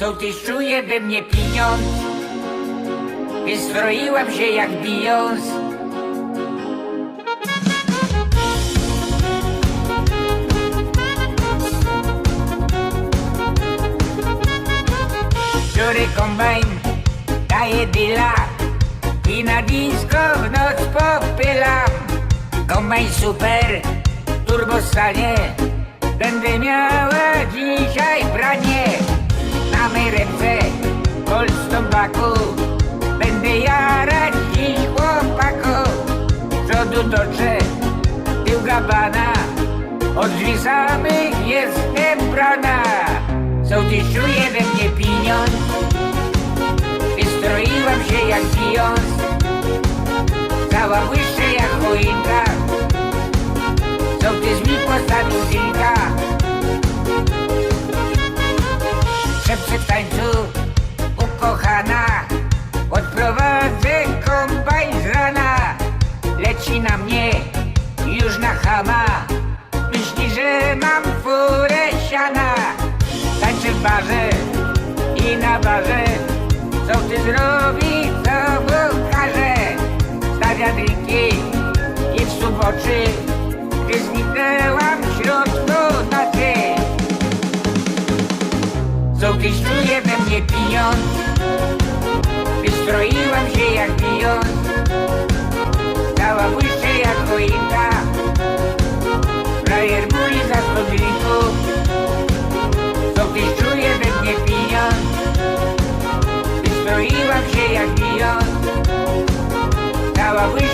Sołtys czuje we mnie pieniądz Wystroiłam się jak bijąc Wczoraj kombajn daje dyla I na disco w noc popylam. Kombajn super, turbo stanie Będę miała dzisiaj pranie Ręce Cold Baku Będę jarać dziś chłopaku. Przodu toczę, tył gabana Od drzwi samych jestem brana Sołtys czuje we mnie pieniądz. Wystroiłam się jak pijąc. Cała błyszczę Szepce w tańcu ukochana Odprowadzę kombajn z rana. Leci na mnie już na chama Myśli, że mam furę siana. Tańczy w barze i na barze Co ty zrobi, co mu każe Stawia drinki i w suboczy Gdy zniknęłam w środku Czuje we mnie pieniądz Wystroiłam się jak bijąc Cała błyszcze jak choinka Frajer muli za drinków Sołtys czuje we mnie pieniądz Wystroiłam się jak bijąc Cała błyszcze